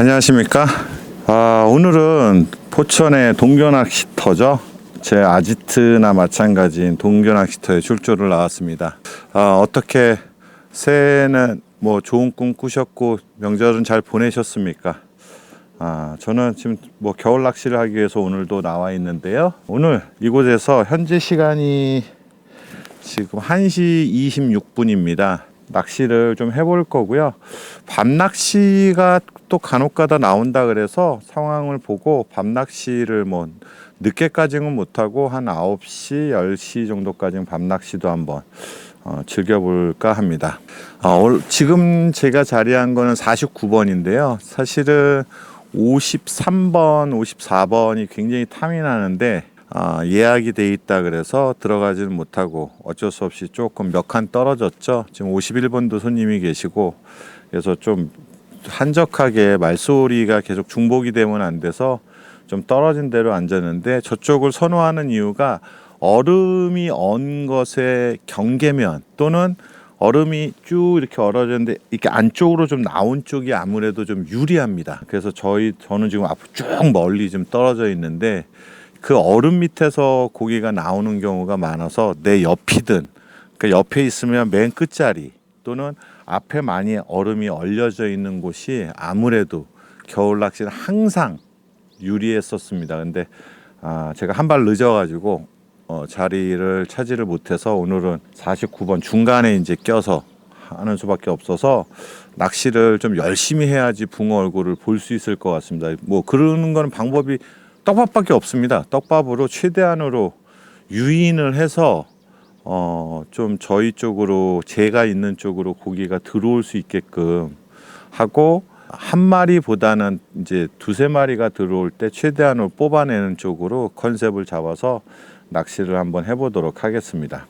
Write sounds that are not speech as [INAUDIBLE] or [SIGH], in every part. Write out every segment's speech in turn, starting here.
안녕하십니까. 아, 오늘은 포천의 동교낚시터죠. 제 아지트나 마찬가지인 동교낚시터에 출조를 나왔습니다. 아, 어떻게 새해는 뭐 좋은 꿈 꾸셨고 명절은 잘 보내셨습니까? 아, 저는 지금 뭐 겨울 낚시를 하기 위해서 오늘도 나와 있는데요. 오늘 이곳에서 현재 시간이 지금 1시 26분입니다. 낚시를 좀 해볼 거고요. 밤 낚시가 또 간혹가다 나온다 그래서 상황을 보고 밤 낚시를 뭐 늦게까지는 못하고 한 9시, 10시 정도까지는 밤 낚시도 한번 어, 즐겨볼까 합니다. 아, 올- 지금 제가 자리한 거는 49번인데요. 사실은 53번, 54번이 굉장히 탐이 나는데 아, 예약이 돼 있다 그래서 들어가지는 못하고 어쩔 수 없이 조금 몇 칸 떨어졌죠. 지금 51번도 손님이 계시고 그래서 좀 한적하게 말소리가 계속 중복이 되면 안 돼서 좀 떨어진 데로 앉았는데 저쪽을 선호하는 이유가 얼음이 언 것의 경계면 또는 얼음이 쭉 이렇게 얼어졌는데 이렇게 안쪽으로 좀 나온 쪽이 아무래도 좀 유리합니다. 그래서 저희 저는 지금 앞으로 쭉 멀리 좀 떨어져 있는데 그 얼음 밑에서 고기가 나오는 경우가 많아서 내 옆이든 그 옆에 있으면 맨 끝자리 또는 앞에 많이 얼음이 얼려져 있는 곳이 아무래도 겨울 낚시는 항상 유리했었습니다. 근데 아, 제가 한 발 늦어가지고 어, 자리를 차지를 못해서 오늘은 49번 중간에 이제 껴서 하는 수밖에 없어서 낚시를 좀 열심히 해야지 붕어 얼굴을 볼 수 있을 것 같습니다. 뭐 그러는 거는 방법이 떡밥밖에 없습니다. 떡밥으로 최대한으로 유인을 해서 어, 좀 저희 쪽으로 제가 있는 쪽으로 고기가 들어올 수 있게끔 하고 한 마리보다는 이제 두세 마리가 들어올 때 최대한으로 뽑아내는 쪽으로 컨셉을 잡아서 낚시를 한번 해보도록 하겠습니다.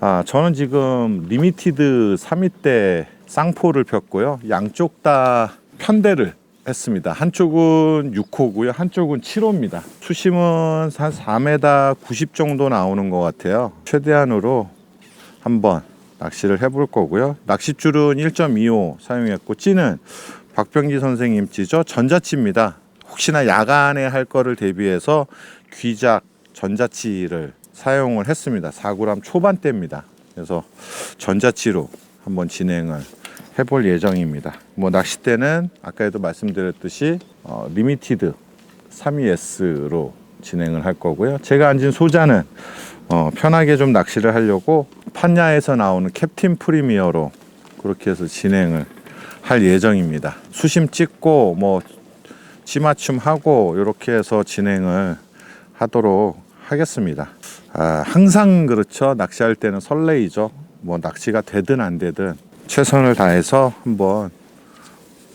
아, 저는 지금 리미티드 3위대 쌍포를 폈고요. 양쪽 다 편대를 했습니다. 한쪽은 6호고요. 한쪽은 7호입니다. 수심은 한 4m 90 정도 나오는 것 같아요. 최대한으로 한번 낚시를 해볼 거고요. 낚싯줄은 1.25 사용했고 찌는 박병기 선생님 찌죠. 전자치입니다. 혹시나 야간에 할 거를 대비해서 귀작 전자치를 사용을 했습니다. 4g 초반대입니다. 그래서 전자치로 한번 진행을 해볼 예정입니다. 뭐 낚싯대는 아까에도 말씀드렸듯이 어, 리미티드 32S로 진행을 할 거고요. 제가 앉은 소자는 어, 편하게 좀 낚시를 하려고 판야에서 나오는 캡틴 프리미어로 그렇게 해서 진행을 할 예정입니다. 수심 찍고 뭐 치맞춤 하고 이렇게 해서 진행을 하도록 하겠습니다. 아, 항상 그렇죠. 낚시할 때는 설레이죠. 뭐 낚시가 되든 안 되든 최선을 다해서 한번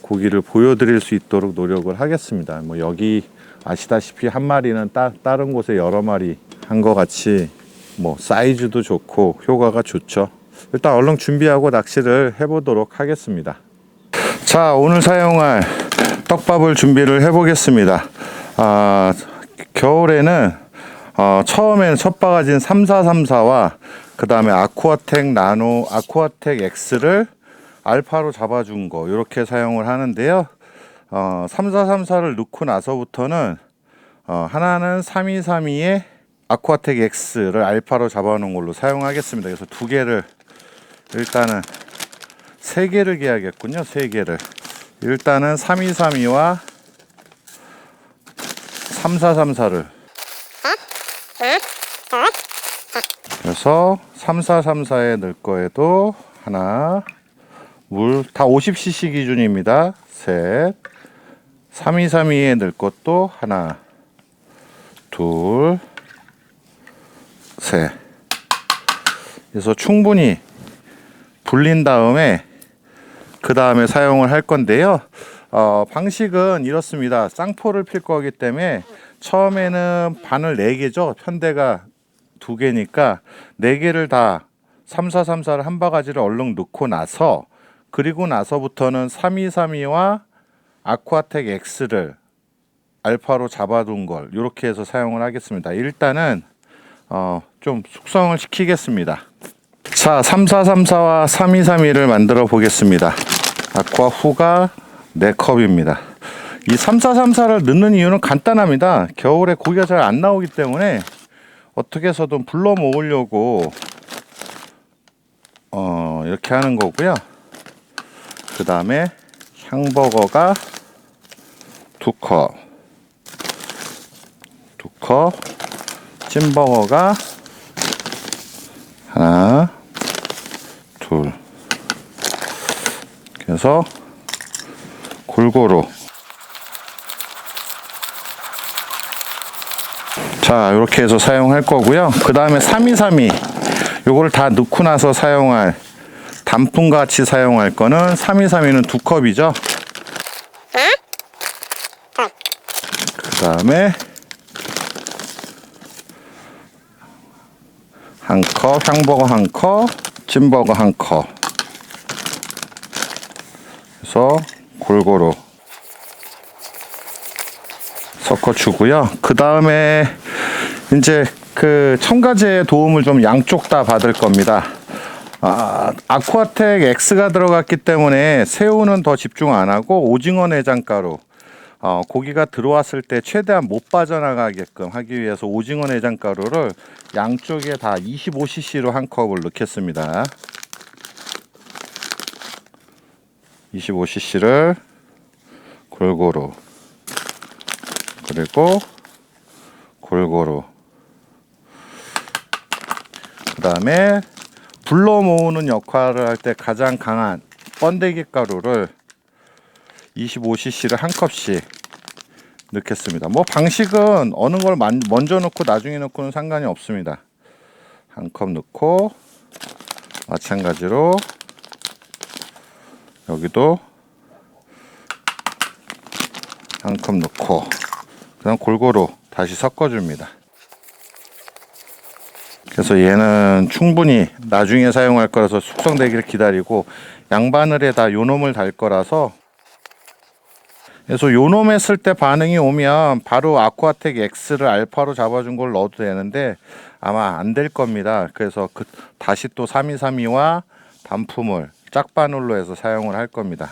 고기를 보여드릴 수 있도록 노력을 하겠습니다. 뭐 여기 아시다시피 한 마리는 따, 다른 곳에 여러 마리 한 것 같이 뭐 사이즈도 좋고 효과가 좋죠. 일단 얼른 준비하고 낚시를 해보도록 하겠습니다. 자 오늘 사용할 떡밥을 준비를 해보겠습니다. 아, 겨울에는 어, 처음에는 첫 바가지는 3434와 그 다음에 아쿠아텍 나노 아쿠아텍 X를 알파로 잡아준 거 이렇게 사용을 하는데요. 어, 3434를 넣고 나서부터는 어, 하나는 3232에 아쿠아텍 X를 알파로 잡아놓은 걸로 사용하겠습니다. 그래서 두 개를 일단은 세 개를 개야겠군요. 세 개를 일단은 3232와 3434를 그래서 3434에 넣을 거에도 하나 물 다 50cc 기준입니다. 셋 3232에 넣을 것도 하나 둘 셋. 그래서 충분히 불린 다음에 그 다음에 사용을 할 건데요. 어, 방식은 이렇습니다. 쌍포를 필 거기 때문에 처음에는 바늘 4개죠. 편대가 2개니까 4개를 다 3434를 한 바가지를 얼른 넣고 나서 그리고 나서부터는 3232와 아쿠아텍 X를 알파로 잡아둔 걸 이렇게 해서 사용을 하겠습니다. 일단은 어, 좀 숙성을 시키겠습니다. 자, 3434와 3232를 만들어 보겠습니다. 아쿠아 후가 4컵입니다. 이 3434를 넣는 이유는 간단합니다. 겨울에 고기가 잘 안 나오기 때문에 어떻게 해서든 불러 모으려고 어, 이렇게 하는 거고요. 그 다음에 향버거가 두 컵, 두 컵, 찜버거가 하나, 둘. 그래서 골고루 자 이렇게 해서 사용할 거고요. 그 다음에 3232 요거를 다 넣고 나서 사용할 단품과 같이 사용할 거는 3232는 두 컵이죠? 그 다음에 한 컵, 향버거 한 컵, 찜버거 한 컵. 그래서 골고루 섞어주고요. 그 다음에 이제 그 첨가제의 도움을 좀 양쪽 다 받을 겁니다. 아, 아쿠아텍 X가 들어갔기 때문에 새우는 더 집중 안 하고 오징어 내장가루 어, 고기가 들어왔을 때 최대한 못 빠져나가게끔 하기 위해서 오징어 내장가루를 양쪽에 다 25cc로 한 컵을 넣겠습니다. 25cc를 골고루 그리고 골고루 그 다음에 불러 모으는 역할을 할 때 가장 강한 번데기 가루를 25cc를 한 컵씩 넣겠습니다. 뭐 방식은 어느 걸 만- 먼저 넣고 나중에 넣고는 상관이 없습니다. 한 컵 넣고 마찬가지로 여기도 한 컵 넣고 그다음 골고루 다시 섞어줍니다. 그래서 얘는 충분히 나중에 사용할 거라서 숙성되기를 기다리고 양바늘에다 요놈을 달 거라서 그래서 요놈 했을 때 반응이 오면 바로 아쿠아텍 X를 알파로 잡아준 걸 넣어도 되는데 아마 안 될 겁니다. 그래서 그 다시 또 3232와 단품을 짝바늘로 해서 사용을 할 겁니다.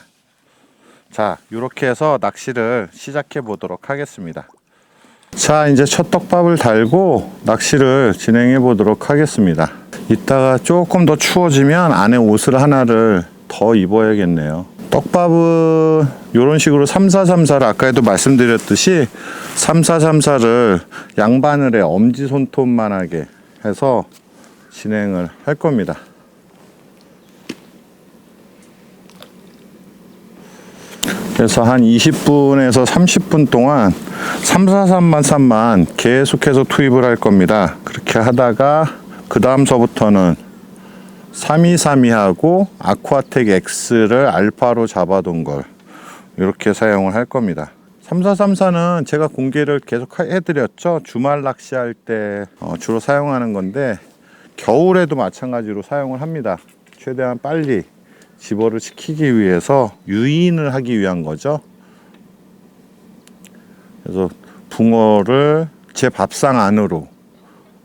자, 이렇게 해서 낚시를 시작해 보도록 하겠습니다. 자, 이제 첫 떡밥을 달고 낚시를 진행해 보도록 하겠습니다. 이따가 조금 더 추워지면 안에 옷을 하나를 더 입어야겠네요. 떡밥은 이런 식으로 3434를 아까에도 말씀드렸듯이 3434를 양바늘에 엄지 손톱만하게 해서 진행을 할 겁니다. 그래서 한 20분에서 30분 동안 343만 3만 계속해서 투입을 할 겁니다. 그렇게 하다가 그 다음서부터는 3232하고 아쿠아텍 X를 알파로 잡아둔 걸 이렇게 사용을 할 겁니다. 3434는 제가 공개를 계속 하- 해드렸죠. 주말 낚시할 때 어, 주로 사용하는 건데 겨울에도 마찬가지로 사용을 합니다. 최대한 빨리 집어를 시키기 위해서 유인을 하기 위한 거죠. 그래서 붕어를 제 밥상 안으로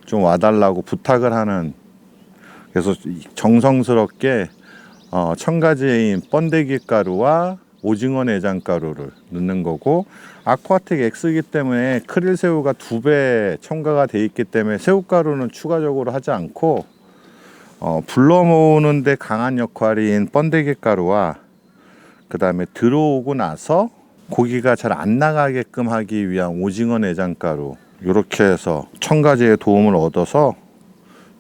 좀 와달라고 부탁을 하는 그래서 정성스럽게 어, 첨가제인 번데기 가루와 오징어 내장 가루를 넣는 거고 아쿠아텍 X이기 때문에 크릴 새우가 두 배 첨가가 돼 있기 때문에 새우 가루는 추가적으로 하지 않고 어, 불러 모으는데 강한 역할인 번데기 가루와 그 다음에 들어오고 나서 고기가 잘 안 나가게끔 하기 위한 오징어 내장 가루 이렇게 해서 첨가제의 도움을 얻어서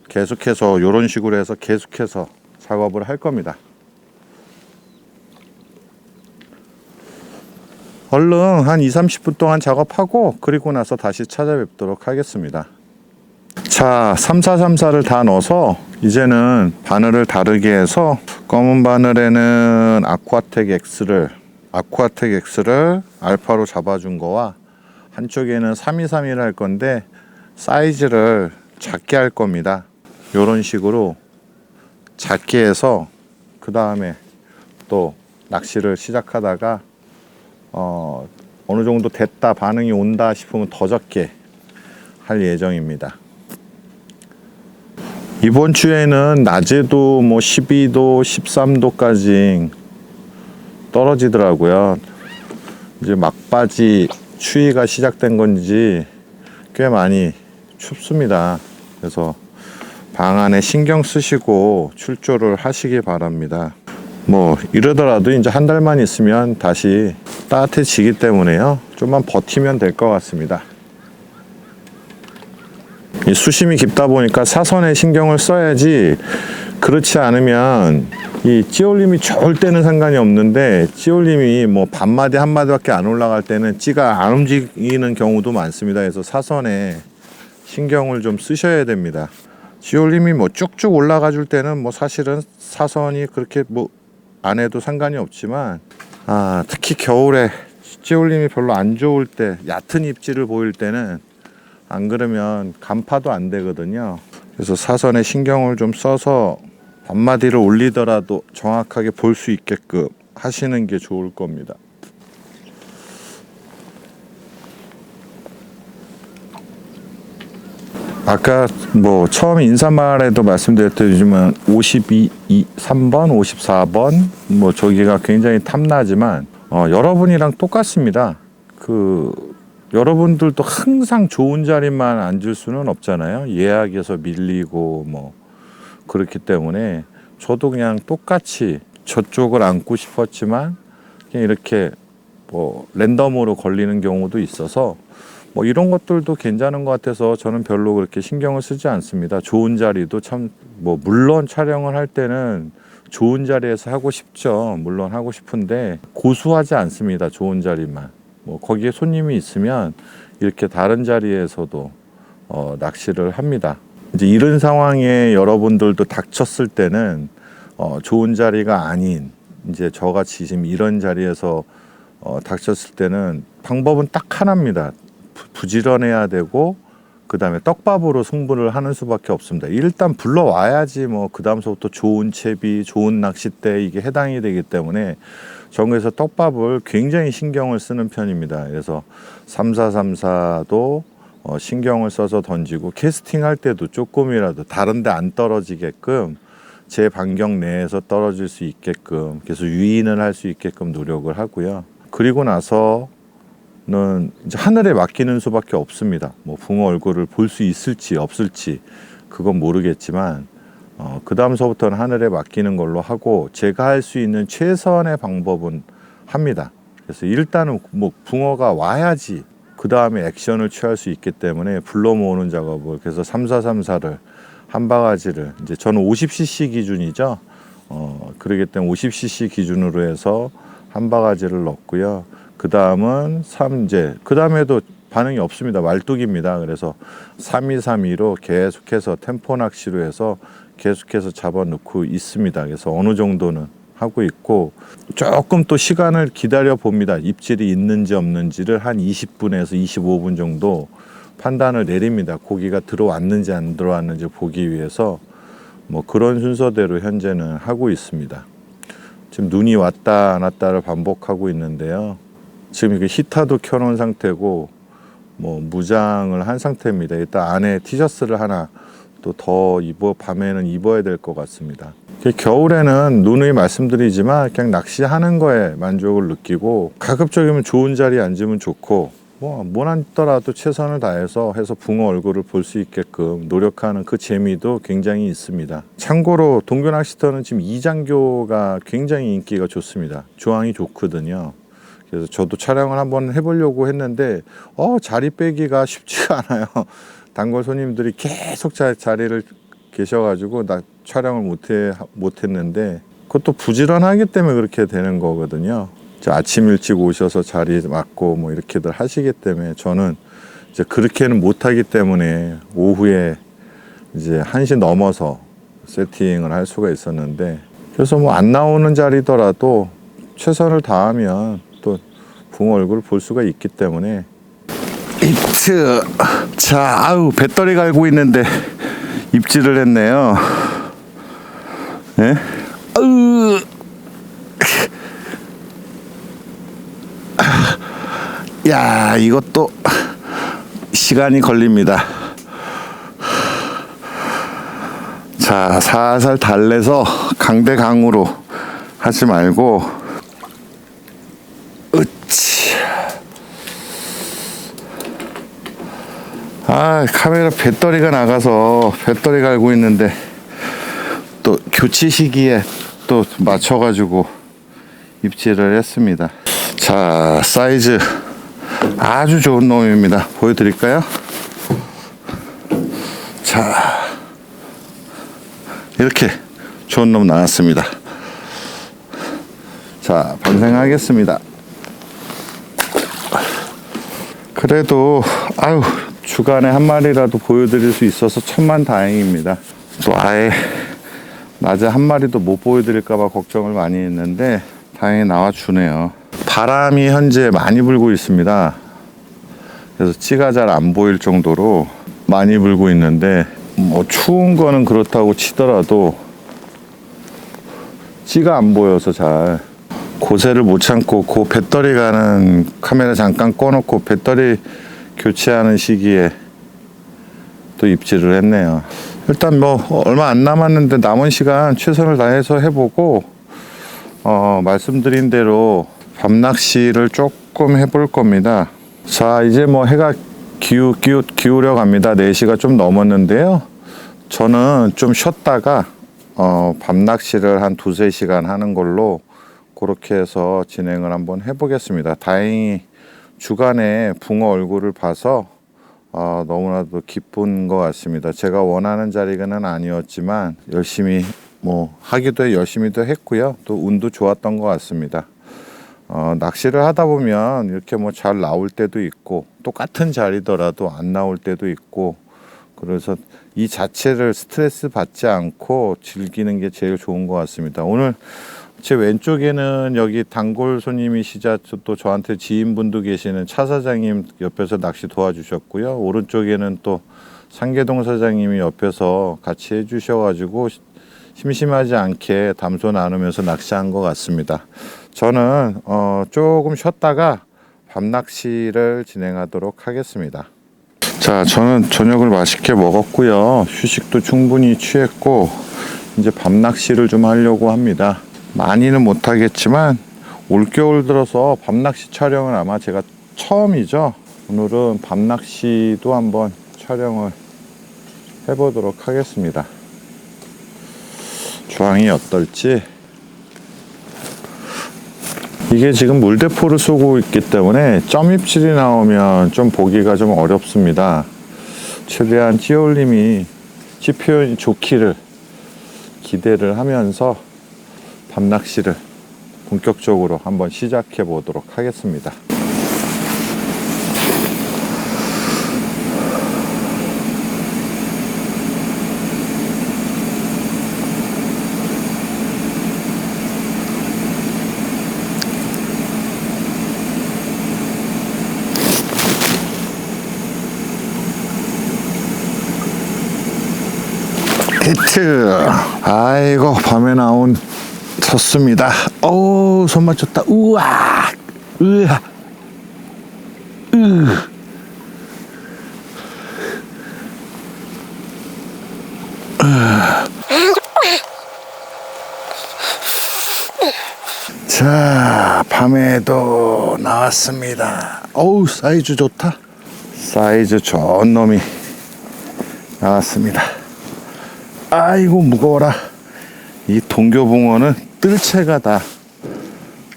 계속해서 이런 식으로 해서 계속해서 작업을 할 겁니다. 얼른 한 2, 30분 동안 작업하고 그리고 나서 다시 찾아뵙도록 하겠습니다. 자, 3434를 다 넣어서 이제는 바늘을 다르게 해서 검은 바늘에는 아쿠아텍 X를 아쿠아텍 X를 알파로 잡아준 거와 한쪽에는 3231을 할 건데 사이즈를 작게 할 겁니다. 이런 식으로 작게 해서 그 다음에 또 낚시를 시작하다가 어, 어느 정도 됐다 반응이 온다 싶으면 더 적게 할 예정입니다. 이번 주에는 낮에도 뭐 12도, 13도까지 떨어지더라고요. 이제 막바지 추위가 시작된 건지 꽤 많이 춥습니다. 그래서 방 안에 신경 쓰시고 출조를 하시기 바랍니다. 뭐 이러더라도 이제 한 달만 있으면 다시 따뜻해지기 때문에요. 좀만 버티면 될 것 같습니다. 이 수심이 깊다 보니까 사선에 신경을 써야지 그렇지 않으면 이 찌올림이 좋을 때는 상관이 없는데 찌올림이 뭐 반마디 한마디밖에 안 올라갈 때는 찌가 안 움직이는 경우도 많습니다. 그래서 사선에 신경을 좀 쓰셔야 됩니다. 찌올림이 뭐 쭉쭉 올라가 줄 때는 뭐 사실은 사선이 그렇게 뭐 안 해도 상관이 없지만 아 특히 겨울에 찌올림이 별로 안 좋을 때 얕은 입질을 보일 때는 안 그러면 간파도 안 되거든요. 그래서 사선에 신경을 좀 써서 반마디를 올리더라도 정확하게 볼 수 있게끔 하시는 게 좋을 겁니다. 아까 뭐 처음 인사말에도 말씀드렸듯이만 52, 3번, 54번 뭐 저기가 굉장히 탐나지만 어, 여러분이랑 똑같습니다. 그 여러분들도 항상 좋은 자리만 앉을 수는 없잖아요. 예약에서 밀리고 뭐 그렇기 때문에 저도 그냥 똑같이 저쪽을 앉고 싶었지만 그냥 이렇게 뭐 랜덤으로 걸리는 경우도 있어서 뭐 이런 것들도 괜찮은 것 같아서 저는 별로 그렇게 신경을 쓰지 않습니다. 좋은 자리도 참 뭐 물론 촬영을 할 때는 좋은 자리에서 하고 싶죠. 물론 하고 싶은데 고수하지 않습니다. 좋은 자리만. 뭐 거기에 손님이 있으면 이렇게 다른 자리에서도 어, 낚시를 합니다. 이제 이런 상황에 여러분들도 닥쳤을 때는 어, 좋은 자리가 아닌 이제 저같이 지금 이런 자리에서 어, 닥쳤을 때는 방법은 딱 하나입니다. 부- 부지런해야 되고 그 다음에 떡밥으로 승부를 하는 수밖에 없습니다. 일단 불러와야지 뭐 그 다음서부터 좋은 채비, 좋은 낚싯대 이게 해당이 되기 때문에 그래서 떡밥을 굉장히 신경을 쓰는 편입니다. 그래서 3434도 어, 신경을 써서 던지고 캐스팅 할 때도 조금이라도 다른데 안 떨어지게끔 제 반경 내에서 떨어질 수 있게끔 계속 유인을 할 수 있게끔 노력을 하고요. 그리고 나서 는 이제 하늘에 맡기는 수밖에 없습니다. 뭐 붕어 얼굴을 볼 수 있을지 없을지 그건 모르겠지만 어, 그 다음서부터는 하늘에 맡기는 걸로 하고 제가 할 수 있는 최선의 방법은 합니다. 그래서 일단은 뭐 붕어가 와야지 그 다음에 액션을 취할 수 있기 때문에 불러 모으는 작업을 그래서 3434를 한 바가지를 이제 저는 50cc 기준이죠. 어, 그러기 때문에 50cc 기준으로 해서 한 바가지를 넣고요. 그 다음은 삼재. 그 다음에도 반응이 없습니다. 말뚝입니다. 그래서 3232로 계속해서 템포 낚시로 해서 계속해서 잡아 놓고 있습니다. 그래서 어느 정도는 하고 있고 조금 또 시간을 기다려 봅니다. 입질이 있는지 없는지를 한 20분에서 25분 정도 판단을 내립니다. 고기가 들어왔는지 안 들어왔는지 보기 위해서 뭐 그런 순서대로 현재는 하고 있습니다. 지금 눈이 왔다 안 왔다를 반복하고 있는데요. 지금 이게 히터도 켜놓은 상태고 뭐 무장을 한 상태입니다. 일단 안에 티셔츠를 하나 또 더 입어 밤에는 입어야 될 것 같습니다. 겨울에는 누누이 말씀드리지만 그냥 낚시하는 거에 만족을 느끼고 가급적이면 좋은 자리에 앉으면 좋고 뭐못 앉더라도 최선을 다해서 해서 붕어 얼굴을 볼 수 있게끔 노력하는 그 재미도 굉장히 있습니다. 참고로 동교 낚시터는 지금 이장교가 굉장히 인기가 좋습니다. 조항이 좋거든요. 그래서 저도 촬영을 한번 해보려고 했는데 어 자리 빼기가 쉽지가 않아요. [LAUGHS] 단골 손님들이 계속 자, 자리를 계셔가지고 나 촬영을 못해 못했는데 그것도 부지런하기 때문에 그렇게 되는 거거든요. 아침 일찍 오셔서 자리 맡고 뭐 이렇게들 하시기 때문에 저는 이제 그렇게는 못하기 때문에 오후에 이제 1시 넘어서 세팅을 할 수가 있었는데 그래서 뭐 안 나오는 자리더라도 최선을 다하면 또 붕어 얼굴을 볼 수가 있기 때문에. 이트 자 아우 배터리 갈고 있는데 입질을 했네요. 예? 아우 야 이것도 시간이 걸립니다. 자 살살 달래서 강대강으로 하지 말고 아 카메라 배터리가 나가서 배터리 갈고 있는데 또 교체 시기에 또 맞춰가지고 입질을 했습니다. 자 사이즈 아주 좋은 놈입니다. 보여드릴까요? 자 이렇게 좋은 놈 나왔습니다. 자 방생하겠습니다. 그래도 아유 주간에 한 마리라도 보여드릴 수 있어서 천만 다행입니다. 또 아예 낮에 한 마리도 못 보여드릴까봐 걱정을 많이 했는데 다행히 나와 주네요. 바람이 현재 많이 불고 있습니다. 그래서 찌가 잘 안 보일 정도로 많이 불고 있는데 뭐 추운 거는 그렇다고 치더라도 찌가 안 보여서 잘 고세를 못 참고 그 배터리 가는 카메라 잠깐 꺼놓고 배터리 교체하는 시기에 또 입질을 했네요. 일단 뭐 얼마 안 남았는데 남은 시간 최선을 다해서 해보고 어, 말씀드린 대로 밤낚시를 조금 해볼 겁니다. 자 이제 뭐 해가 기우, 기우, 기울여 갑니다. 4시가 좀 넘었는데요. 저는 좀 쉬었다가 어, 밤낚시를 한 두세 시간 하는 걸로 그렇게 해서 진행을 한번 해보겠습니다. 다행히 주간에 붕어 얼굴을 봐서 어, 너무나도 기쁜 것 같습니다. 제가 원하는 자리는 아니었지만 열심히 뭐 하기도 해, 열심히도 했고요. 또 운도 좋았던 것 같습니다. 어, 낚시를 하다 보면 이렇게 뭐 잘 나올 때도 있고 똑같은 자리더라도 안 나올 때도 있고 그래서 이 자체를 스트레스 받지 않고 즐기는 게 제일 좋은 것 같습니다. 오늘 제 왼쪽에는 여기 단골 손님이시자 또 저한테 지인분도 계시는 차 사장님 옆에서 낚시 도와주셨고요. 오른쪽에는 또 상계동 사장님이 옆에서 같이 해주셔가지고 시- 심심하지 않게 담소 나누면서 낚시한 것 같습니다. 저는 어, 조금 쉬었다가 밤 낚시를 진행하도록 하겠습니다. 자, 저는 저녁을 맛있게 먹었고요. 휴식도 충분히 취했고 이제 밤 낚시를 좀 하려고 합니다. 많이는 못하겠지만 올겨울 들어서 밤낚시 촬영은 아마 제가 처음이죠. 오늘은 밤낚시도 한번 촬영을 해보도록 하겠습니다. 주황이 어떨지. 이게 지금 물대포를 쏘고 있기 때문에 점입질이 나오면 좀 보기가 좀 어렵습니다. 최대한 찌올림이 찌 표현이 좋기를 기대를 하면서 밤낚시를 본격적으로 한번 시작해 보도록 하겠습니다. 히트! 아이고, 밤에 나온 쳤습니다. 오, 손 맞췄다. 우와! 으아! 으! 자, 밤에도 나왔습니다. 어우, 사이즈 좋다. 사이즈 좋은 놈이 나왔습니다. 아이고, 무거워라. 이 동교붕어는 뜰채가 다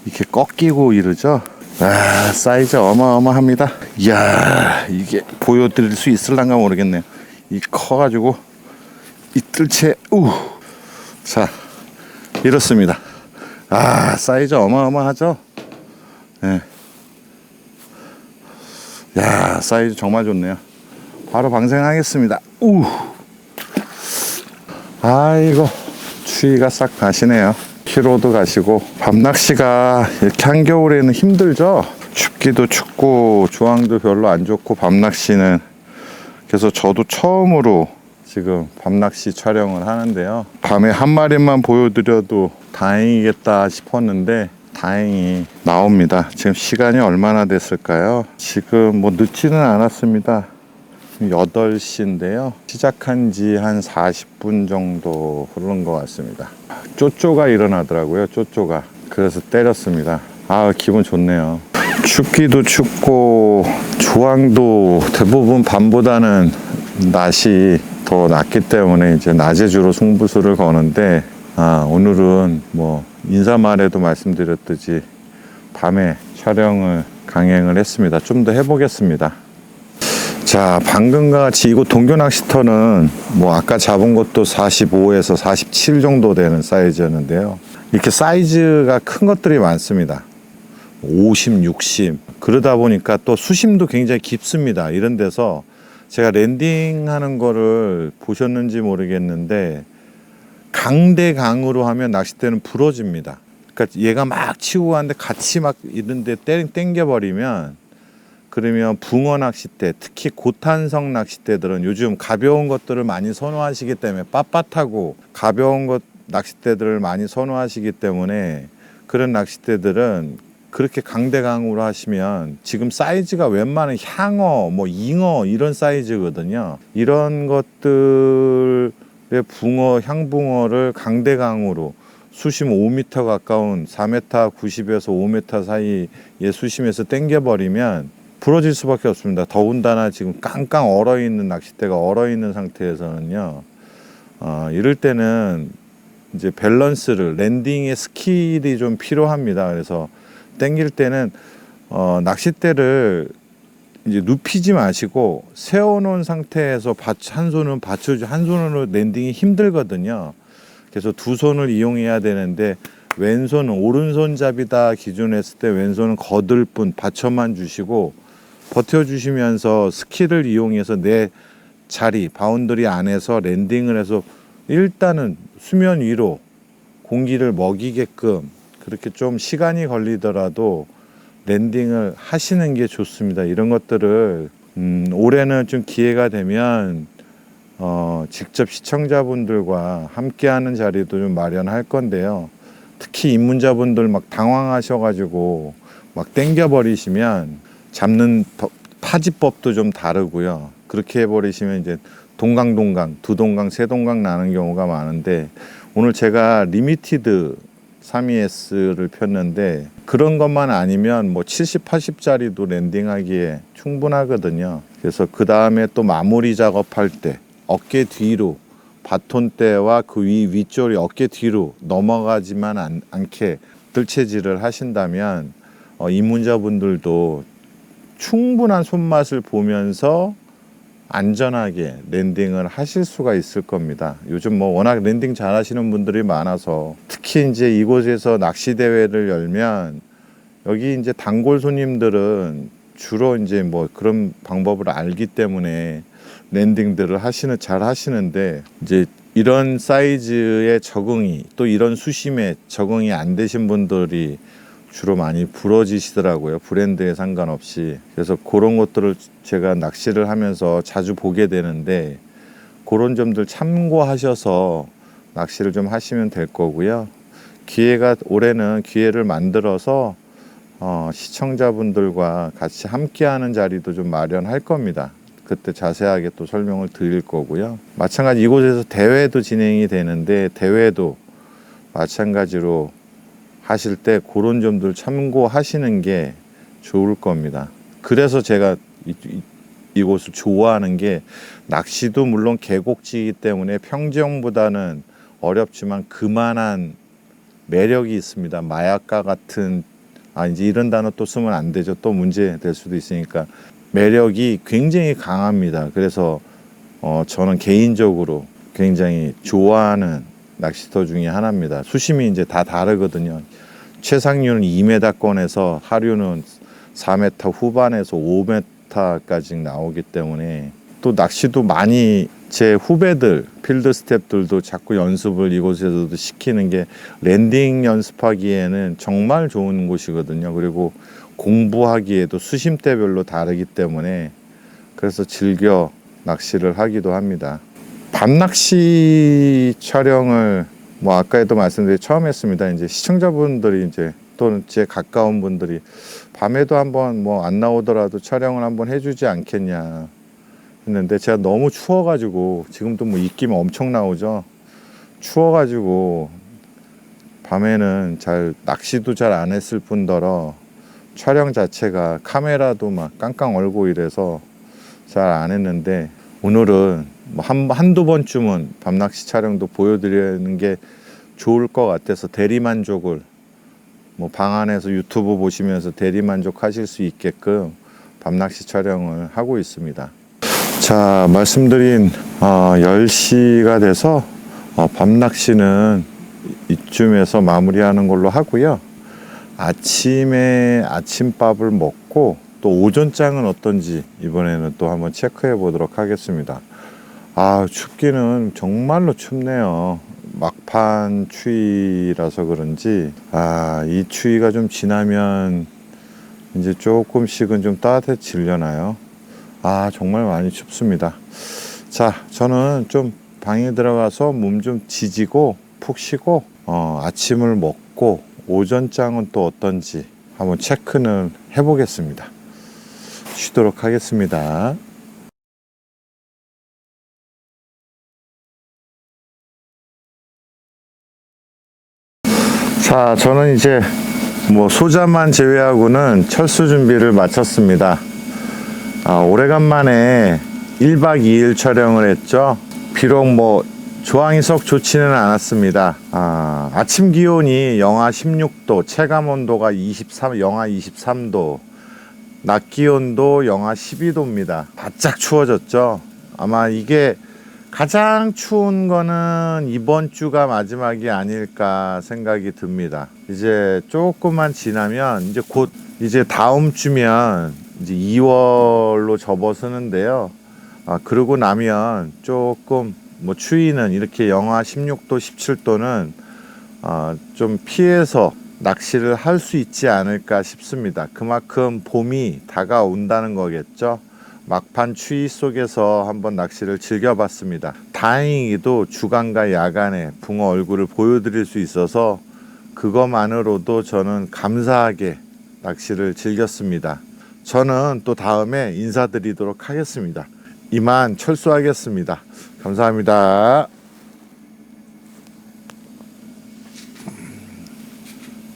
이렇게 꺾이고 이러죠. 아, 사이즈 어마어마합니다. 이야, 이게 보여드릴 수 있을란가 모르겠네요. 이 커가지고 이 뜰채, 우. 자, 이렇습니다. 아, 사이즈 어마어마하죠? 예. 야, 사이즈 정말 좋네요. 바로 방생하겠습니다. 우. 아이고, 추위가 싹 가시네요. 피로도 가시고, 밤낚시가 이렇게 한겨울에는 힘들죠? 춥기도 춥고, 조항도 별로 안 좋고, 밤낚시는. 그래서 저도 처음으로 지금 밤낚시 촬영을 하는데요. 밤에 한 마리만 보여드려도 다행이겠다 싶었는데, 다행히 나옵니다. 지금 시간이 얼마나 됐을까요? 지금 뭐 늦지는 않았습니다. 8시인데요. 시작한 지 한 40분 정도 흐른 것 같습니다. 쪼쪼가 일어나더라고요. 쪼쪼가. 그래서 때렸습니다. 아, 기분 좋네요. 춥기도 춥고 조항도 대부분 밤보다는 낮이 더 낮기 때문에 이제 낮에 주로 승부수를 거는데 아, 오늘은 뭐 인사말에도 말씀드렸듯이 밤에 촬영을 강행을 했습니다. 좀 더 해보겠습니다. 자, 방금과 같이 이곳 동교 낚시터는 뭐 아까 잡은 것도 45에서 47 정도 되는 사이즈였는데요. 이렇게 사이즈가 큰 것들이 많습니다. 50, 60. 그러다 보니까 또 수심도 굉장히 깊습니다. 이런 데서 제가 랜딩 하는 거를 보셨는지 모르겠는데 강대강으로 하면 낚싯대는 부러집니다. 그러니까 얘가 막 치고 가는데 같이 막 이런 데 땡, 땡겨버리면 그러면 붕어 낚싯대, 특히 고탄성 낚싯대들은 요즘 가벼운 것들을 많이 선호하시기 때문에 빳빳하고 가벼운 것 낚싯대들을 많이 선호하시기 때문에 그런 낚싯대들은 그렇게 강대강으로 하시면 지금 사이즈가 웬만한 향어, 뭐 잉어 이런 사이즈거든요. 이런 것들의 붕어, 향붕어를 강대강으로 수심 5m 가까운 4m 90에서 5m 사이의 수심에서 당겨버리면 부러질 수밖에 없습니다. 더군다나 지금 깡깡 얼어 있는 낚싯대가 얼어 있는 상태에서는요. 어, 이럴 때는 이제 밸런스를 랜딩의 스킬이 좀 필요합니다. 그래서 당길 때는 어, 낚싯대를 이제 눕히지 마시고 세워놓은 상태에서 받- 한 손은 받쳐주 한 손으로 랜딩이 힘들거든요. 그래서 두 손을 이용해야 되는데 왼손은 오른손잡이다 기준 했을 때 왼손은 거들 뿐 받쳐만 주시고 버텨주시면서 스킬을 이용해서 내 자리 바운더리 안에서 랜딩을 해서 일단은 수면 위로 공기를 먹이게끔 그렇게 좀 시간이 걸리더라도 랜딩을 하시는 게 좋습니다. 이런 것들을 음, 올해는 좀 기회가 되면 어, 직접 시청자분들과 함께하는 자리도 좀 마련할 건데요. 특히 입문자분들 막 당황하셔가지고 막 땡겨버리시면 잡는 법- 파지법도 좀 다르고요. 그렇게 해버리시면 이제 동강동강, 두 동강, 세 동강 나는 경우가 많은데 오늘 제가 리미티드 32S를 폈는데 그런 것만 아니면 뭐 70, 80짜리도 랜딩하기에 충분하거든요. 그래서 그 다음에 또 마무리 작업할 때 어깨 뒤로 바톤대와 그위 위쪽이 어깨 뒤로 넘어가지만 않, 않게 들채질을 하신다면 어, 입문자분들도 충분한 손맛을 보면서 안전하게 랜딩을 하실 수가 있을 겁니다. 요즘 뭐 워낙 랜딩 잘 하시는 분들이 많아서 특히 이제 이곳에서 낚시 대회를 열면 여기 이제 단골 손님들은 주로 이제 뭐 그런 방법을 알기 때문에 랜딩들을 하시는 잘 하시는데 이제 이런 사이즈의 적응이 또 이런 수심에 적응이 안 되신 분들이 주로 많이 부러지시더라고요. 브랜드에 상관없이. 그래서 그런 것들을 제가 낚시를 하면서 자주 보게 되는데 그런 점들 참고하셔서 낚시를 좀 하시면 될 거고요. 기회가 올해는 기회를 만들어서 어, 시청자분들과 같이 함께하는 자리도 좀 마련할 겁니다. 그때 자세하게 또 설명을 드릴 거고요. 마찬가지 이곳에서 대회도 진행이 되는데 대회도 마찬가지로 하실 때 그런 점들 참고하시는 게 좋을 겁니다. 그래서 제가 이, 이, 이곳을 좋아하는 게 낚시도 물론 계곡지이기 때문에 평지형보다는 어렵지만 그만한 매력이 있습니다. 마약과 같은 아 이제 이런 단어 또 쓰면 안 되죠. 또 문제 될 수도 있으니까 매력이 굉장히 강합니다. 그래서 어, 저는 개인적으로 굉장히 좋아하는 낚시터 중에 하나입니다. 수심이 이제 다 다르거든요. 최상류는 2m권에서 하류는 4m 후반에서 5m까지 나오기 때문에 또 낚시도 많이 제 후배들 필드 스탭들도 자꾸 연습을 이곳에서도 시키는 게 랜딩 연습하기에는 정말 좋은 곳이거든요. 그리고 공부하기에도 수심대별로 다르기 때문에 그래서 즐겨 낚시를 하기도 합니다. 밤낚시 촬영을 뭐 아까에도 말씀드린 처음 했습니다. 이제 시청자분들이 이제 또는 제 가까운 분들이 밤에도 한번 뭐 안 나오더라도 촬영을 한번 해주지 않겠냐 했는데 제가 너무 추워가지고 지금도 뭐 입김 엄청 나오죠. 추워가지고 밤에는 잘 낚시도 잘 안 했을 뿐더러 촬영 자체가 카메라도 막 깡깡 얼고 이래서 잘 안 했는데 오늘은 뭐 한, 한두 번쯤은 밤낚시 촬영도 보여드리는 게 좋을 것 같아서 대리만족을 뭐 방 안에서 유튜브 보시면서 대리만족 하실 수 있게끔 밤낚시 촬영을 하고 있습니다. 자, 말씀드린 어, 10시가 돼서 어, 밤낚시는 이쯤에서 마무리하는 걸로 하고요. 아침에 아침밥을 먹고 또 오전장은 어떤지 이번에는 또 한번 체크해 보도록 하겠습니다. 아, 춥기는 정말로 춥네요. 막판 추위라서 그런지 아, 이 추위가 좀 지나면 이제 조금씩은 좀 따뜻해지려나요? 아, 정말 많이 춥습니다. 자, 저는 좀 방에 들어가서 몸 좀 지지고 푹 쉬고 어, 아침을 먹고 오전장은 또 어떤지 한번 체크는 해보겠습니다. 쉬도록 하겠습니다. 자, 저는 이제 뭐 소자만 제외하고는 철수 준비를 마쳤습니다. 아, 오래간만에 1박 2일 촬영을 했죠. 비록 뭐 조항이 썩 좋지는 않았습니다. 아, 아침 기온이 영하 16도, 체감 온도가 23, 영하 23도, 낮 기온도 영하 12도입니다. 바짝 추워졌죠. 아마 이게 가장 추운 거는 이번 주가 마지막이 아닐까 생각이 듭니다. 이제 조금만 지나면 이제 곧 이제 다음 주면 이제 2월로 접어서는데요. 아, 그러고 나면 조금 뭐 추위는 이렇게 영하 16도, 17도는 어, 좀 피해서 낚시를 할 수 있지 않을까 싶습니다. 그만큼 봄이 다가온다는 거겠죠. 막판 추위 속에서 한번 낚시를 즐겨봤습니다. 다행히도 주간과 야간에 붕어 얼굴을 보여드릴 수 있어서 그것만으로도 저는 감사하게 낚시를 즐겼습니다. 저는 또 다음에 인사드리도록 하겠습니다. 이만 철수하겠습니다. 감사합니다.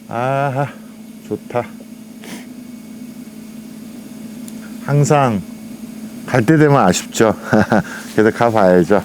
아, 좋다. 항상 갈 때 되면 아쉽죠. [LAUGHS] 그래도 가봐야죠.